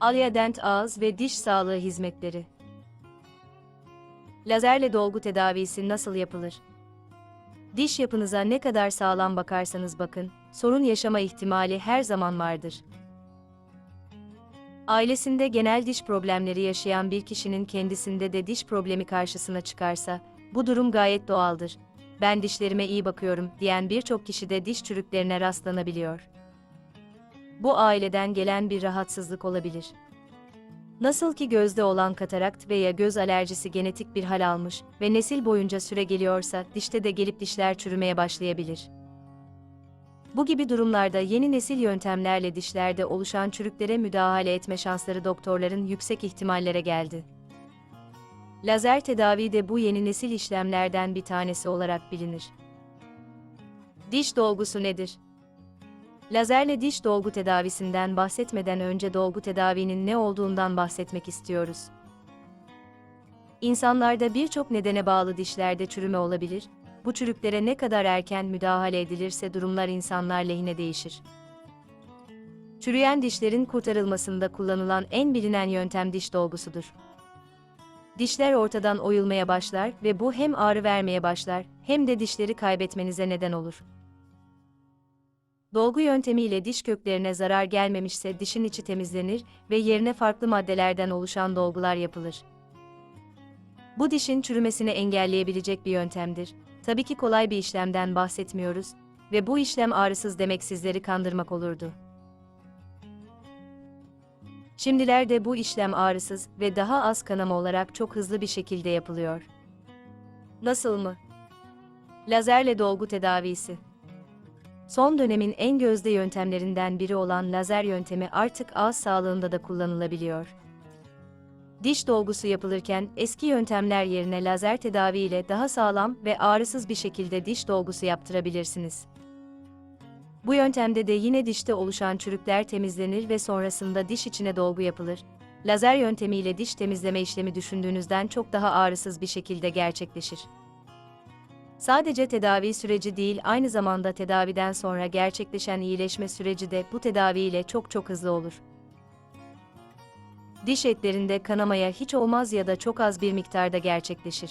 Alya Dent Ağız ve Diş Sağlığı Hizmetleri Lazerle dolgu tedavisi nasıl yapılır? Diş yapınıza ne kadar sağlam bakarsanız bakın, sorun yaşama ihtimali her zaman vardır. Ailesinde genel diş problemleri yaşayan bir kişinin kendisinde de diş problemi karşısına çıkarsa, bu durum gayet doğaldır. Ben dişlerime iyi bakıyorum diyen birçok kişide diş çürüklerine rastlanabiliyor. Bu aileden gelen bir rahatsızlık olabilir. Nasıl ki gözde olan katarakt veya göz alerjisi genetik bir hal almış ve nesil boyunca süre geliyorsa dişte de gelip dişler çürümeye başlayabilir. Bu gibi durumlarda yeni nesil yöntemlerle dişlerde oluşan çürüklere müdahale etme şansları doktorların yüksek ihtimallere geldi. Lazer tedavi de bu yeni nesil işlemlerden bir tanesi olarak bilinir. Diş dolgusu nedir? Lazerle diş dolgu tedavisinden bahsetmeden önce dolgu tedavinin ne olduğundan bahsetmek istiyoruz. İnsanlarda birçok nedene bağlı dişlerde çürüme olabilir. Bu çürüklere ne kadar erken müdahale edilirse durumlar insanlar lehine değişir. Çürüyen dişlerin kurtarılmasında kullanılan en bilinen yöntem diş dolgusudur. Dişler ortadan oyulmaya başlar ve bu hem ağrı vermeye başlar hem de dişleri kaybetmenize neden olur. Dolgu yöntemiyle diş köklerine zarar gelmemişse dişin içi temizlenir ve yerine farklı maddelerden oluşan dolgular yapılır. Bu dişin çürümesini engelleyebilecek bir yöntemdir. Tabii ki kolay bir işlemden bahsetmiyoruz ve bu işlem ağrısız demek sizleri kandırmak olurdu. Şimdilerde bu işlem ağrısız ve daha az kanama olarak çok hızlı bir şekilde yapılıyor. Nasıl mı? Lazerle dolgu tedavisi Son dönemin en gözde yöntemlerinden biri olan lazer yöntemi artık ağız sağlığında da kullanılabiliyor. Diş dolgusu yapılırken eski yöntemler yerine lazer tedavi ile daha sağlam ve ağrısız bir şekilde diş dolgusu yaptırabilirsiniz. Bu yöntemde de yine dişte oluşan çürükler temizlenir ve sonrasında diş içine dolgu yapılır. Lazer yöntemiyle diş temizleme işlemi düşündüğünüzden çok daha ağrısız bir şekilde gerçekleşir. Sadece tedavi süreci değil, aynı zamanda tedaviden sonra gerçekleşen iyileşme süreci de bu tedaviyle çok çok hızlı olur. Diş etlerinde kanamaya hiç olmaz ya da çok az bir miktarda gerçekleşir.